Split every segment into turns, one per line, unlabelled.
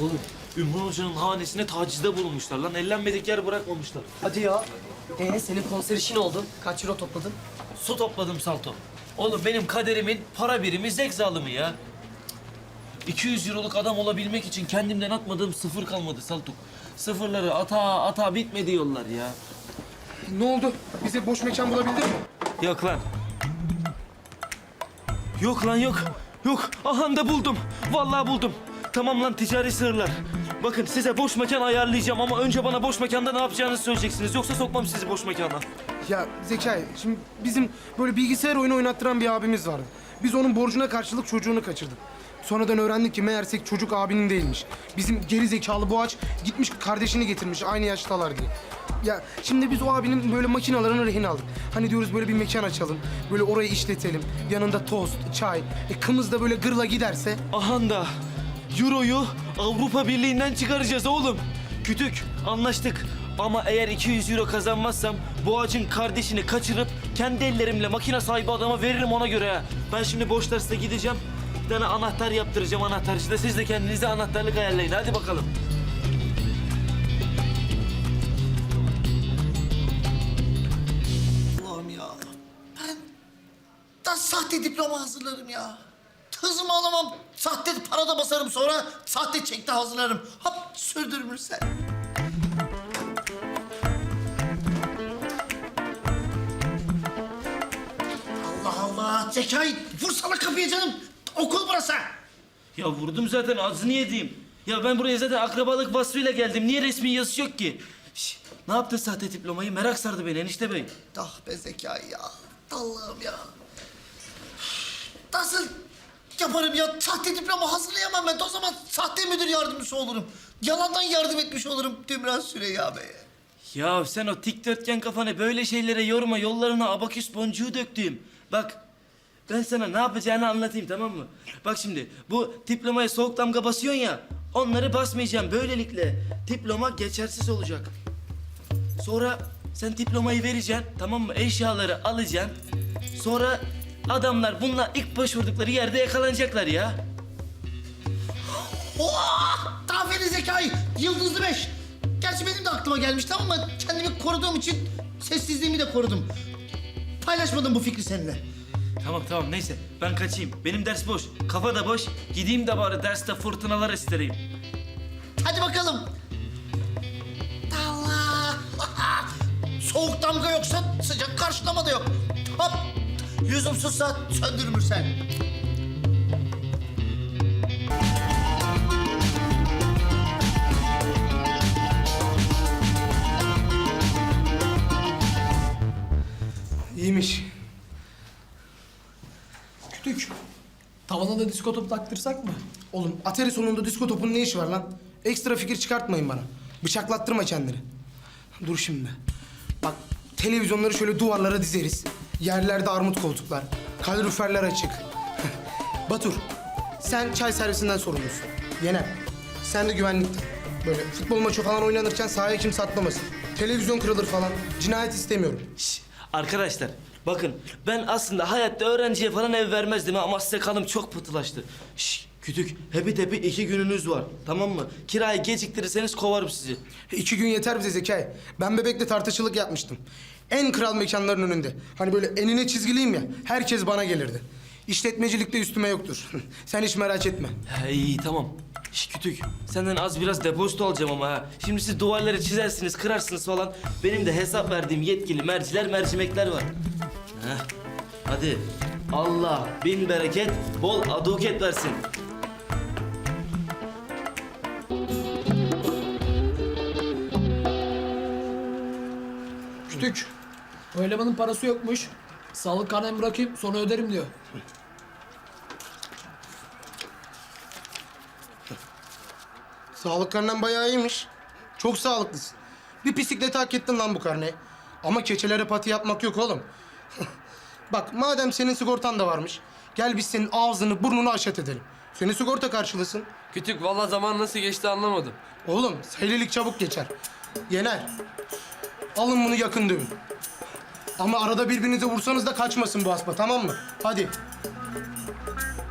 Oğlum Ümran Hoca'nın hanesine tacizde bulunmuşlar lan. Ellenmedik yer bırakmamışlar.
Hadi ya. Ee senin konser işin oldu. Kaç euro topladın?
Su topladım Salto. Oğlum benim kaderimin para birimi zek zalımı ya. 200 euroluk adam olabilmek için kendimden atmadığım sıfır kalmadı Saltuk. Sıfırları ata ata bitmedi yollar ya.
Ne oldu? Bize boş mekan bulabildin mi?
Yok lan. Yok lan yok. Yok. Aha da buldum. Vallahi buldum. Tamam lan ticari sığırlar. Bakın size boş mekan ayarlayacağım ama önce bana boş mekanda ne yapacağınızı söyleyeceksiniz. Yoksa sokmam sizi boş mekana.
Ya Zekai, şimdi bizim böyle bilgisayar oyunu oynattıran bir abimiz vardı. Biz onun borcuna karşılık çocuğunu kaçırdık. Sonradan öğrendik ki meğerse çocuk abinin değilmiş. Bizim geri zekalı boğaç gitmiş kardeşini getirmiş aynı yaştalar diye. Ya şimdi biz o abinin böyle makinalarını rehin aldık. Hani diyoruz böyle bir mekan açalım. Böyle orayı işletelim. Yanında tost, çay. E kımız da böyle gırla giderse.
Aha da Euro'yu Avrupa Birliği'nden çıkaracağız oğlum. Kütük anlaştık. Ama eğer 200 euro kazanmazsam bu ağacın kardeşini kaçırıp kendi ellerimle makine sahibi adama veririm ona göre. Ben şimdi boş derste gideceğim. Bir tane anahtar yaptıracağım anahtar işte. Siz de kendinize anahtarlık ayarlayın. Hadi bakalım.
Allah'ım ya. Ben da sahte diploma hazırlarım ya. Hızımı alamam. Sahte para da basarım sonra sahte çek de hazırlarım. Hop sürdürürsen. Allah Allah. Zekai vursana kapıyı canım. Okul burası.
Ya vurdum zaten ağzını yediğim. Ya ben buraya zaten akrabalık vasfıyla geldim. Niye resmi yazısı yok ki? Şş, ne yaptın sahte diplomayı? Merak sardı beni enişte bey.
Ah be Zekai ya. Allah'ım ya. Nasıl yaparım ya? Sahte diploma hazırlayamam ben. O zaman sahte müdür yardımcısı olurum. Yalandan yardım etmiş olurum Tümran Süreyya Bey'e.
Ya sen o dikdörtgen kafanı böyle şeylere yorma. Yollarına abaküs boncuğu döktüm. Bak ben sana ne yapacağını anlatayım tamam mı? Bak şimdi bu diplomaya soğuk damga basıyorsun ya. Onları basmayacağım. Böylelikle diploma geçersiz olacak. Sonra sen diplomayı vereceksin tamam mı? Eşyaları alacaksın. Sonra adamlar bununla ilk başvurdukları yerde yakalanacaklar ya.
Oh! Aferin Zekai. Yıldızlı beş. Gerçi benim de aklıma gelmişti ama kendimi koruduğum için sessizliğimi de korudum. Paylaşmadım bu fikri seninle.
Tamam tamam neyse ben kaçayım. Benim ders boş. Kafa da boş. Gideyim de bari derste fırtınalar istereyim.
Hadi bakalım. Allah! Soğuk damga yoksa sıcak karşılama da yok. Hop! Lüzumsuzsa söndürür sen.
İyiymiş.
Kütük. Tavana da disko topu taktırsak mı?
Oğlum Atari sonunda disko topunun ne işi var lan? Ekstra fikir çıkartmayın bana. Bıçaklattırma kendini. Dur şimdi. Bak televizyonları şöyle duvarlara dizeriz. Yerlerde armut koltuklar. Kaloriferler açık. Batur, sen çay servisinden sorumlusun. Yener, sen de güvenlikten. Böyle futbol maçı falan oynanırken sahaya kimse atlamasın. Televizyon kırılır falan. Cinayet istemiyorum.
Şş, arkadaşlar bakın ben aslında hayatta öğrenciye falan ev vermezdim ama size kanım çok pıhtılaştı. Şş, kütük hepi tepi iki gününüz var tamam mı? Kirayı geciktirirseniz kovarım sizi.
İki gün yeter bize Zekai. Ben bebekle tartışılık yapmıştım. En kral mekanların önünde. Hani böyle enine çizgiliyim ya. Herkes bana gelirdi. İşletmecilikte üstüme yoktur. Sen hiç merak etme.
He, iyi tamam. Şş, kütük senden az biraz depozito alacağım ama ha. Şimdi siz duvarları çizersiniz kırarsınız falan. Benim de hesap verdiğim yetkili merciler mercimekler var. Heh. Hadi Allah bin bereket bol aduket versin.
Kütük. O elemanın parası yokmuş. Sağlık karnemi bırakayım sonra öderim diyor.
Sağlık karnen bayağı iyiymiş. Çok sağlıklısın. Bir pislikle hak ettin lan bu karneyi. Ama keçelere pati yapmak yok oğlum. Bak madem senin sigortan da varmış. Gel biz senin ağzını burnunu aşat edelim. Senin sigorta karşılasın.
Kütük valla zaman nasıl geçti anlamadım.
Oğlum seylilik çabuk geçer. Yener. Alın bunu yakın dövün. Ama arada birbirinize vursanız da kaçmasın bu aspa tamam mı? Hadi.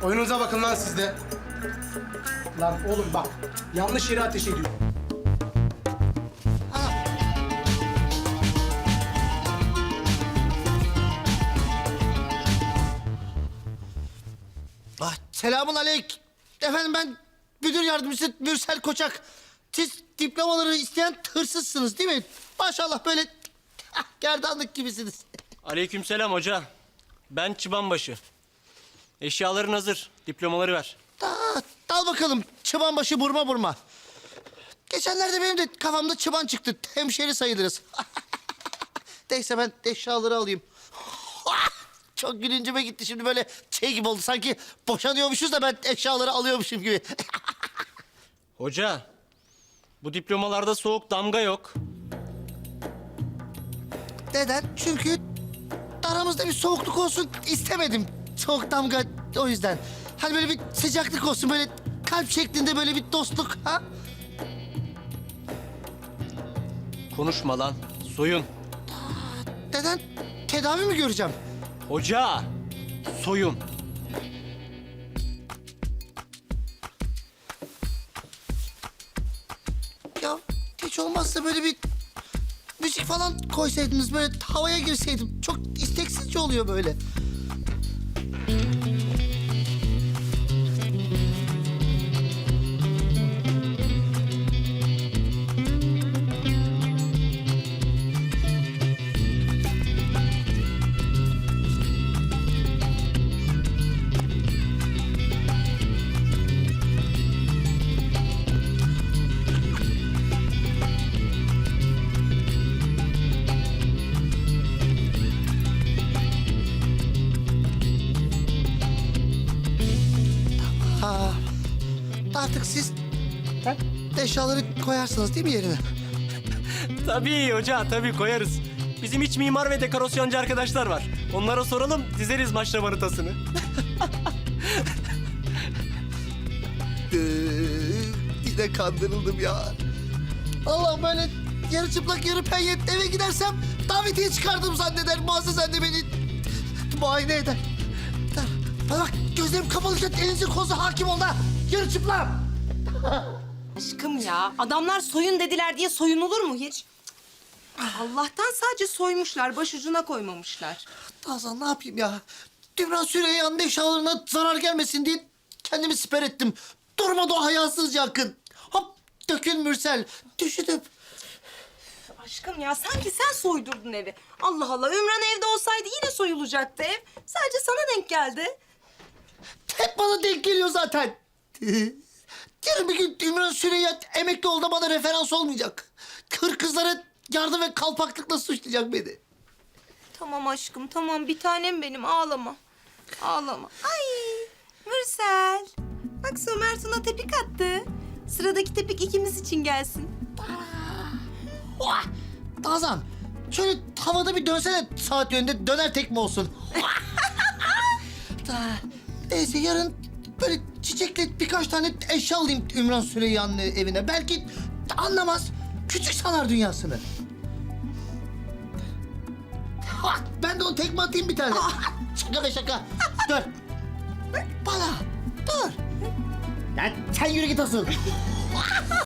Oyununuza bakın lan siz de. Lan oğlum bak yanlış yere ateş ediyor.
Ah, selamun aleyküm. Efendim ben müdür yardımcısı Mürsel Koçak. Siz diplomaları isteyen hırsızsınız değil mi? Maşallah böyle ah, gerdanlık gibisiniz.
Aleykümselam hoca. Ben Çıbanbaşı. Eşyaların hazır. Diplomaları ver.
Da, dal bakalım çıbanbaşı burma burma. Geçenlerde benim de kafamda çıban çıktı. Hemşeri sayılırız. Neyse ben eşyaları alayım. Çok gülüncüme gitti şimdi böyle şey gibi oldu. Sanki boşanıyormuşuz da ben eşyaları alıyormuşum gibi.
Hoca, bu diplomalarda soğuk damga yok.
Neden? Çünkü aramızda bir soğukluk olsun istemedim. Soğuk damga o yüzden. Hani böyle bir sıcaklık olsun böyle kalp şeklinde böyle bir dostluk ha?
Konuşma lan. Soyun.
Neden? Tedavi mi göreceğim?
Hoca, soyun.
Hiç olmazsa böyle bir müzik falan koysaydınız böyle havaya girseydim. Çok isteksizce oluyor böyle. Artık siz eşyaları koyarsınız değil mi yerine?
Tabii hoca, tabii koyarız. Bizim iç mimar ve dekorasyoncu arkadaşlar var. Onlara soralım, dizeriz maçla manitasını.
Ee, yine kandırıldım ya. Allah böyle yarı çıplak yarı penyet eve gidersem davetiye çıkardım zanneder. Muazzez anne beni muayene eder. Bana bak gözlerim kapalıyken elinizin kozu hakim ol da yarı çıplak.
Aşkım ya, adamlar soyun dediler diye soyunulur mu hiç? Allah'tan sadece soymuşlar, başucuna koymamışlar.
Nazan ne yapayım ya? Dümran Süreyya'nın eşyalarına zarar gelmesin diye kendimi siper ettim. Durmadı o hayasızca akın. Hop dökün Mürsel. Düşünüp
Aşkım ya, sanki sen soydurdun evi. Allah Allah, Ümran evde olsaydı yine soyulacaktı ev. Sadece sana denk geldi.
hep bana denk geliyor zaten. Yarın bir gün Ümran Süreyya emekli oldu bana referans olmayacak. Kır kızları yardım ve kalpaklıkla suçlayacak beni.
Tamam aşkım, tamam. Bir tanem benim, ağlama. Ağlama. Ay, Mürsel. Bak Somer sana tepik attı. Sıradaki tepik ikimiz için gelsin.
Oha! Nazan şöyle havada bir dönsene saat yönünde döner tekme olsun. Da, Neyse yarın böyle çiçekli birkaç tane eşya alayım Ümran Süreyya'nın evine. Belki anlamaz. Küçük sanar dünyasını. Ha, ben de onu tekme atayım bir tane. şaka be şaka. Dur. Bana. Dur. Ya sen yürü git asıl.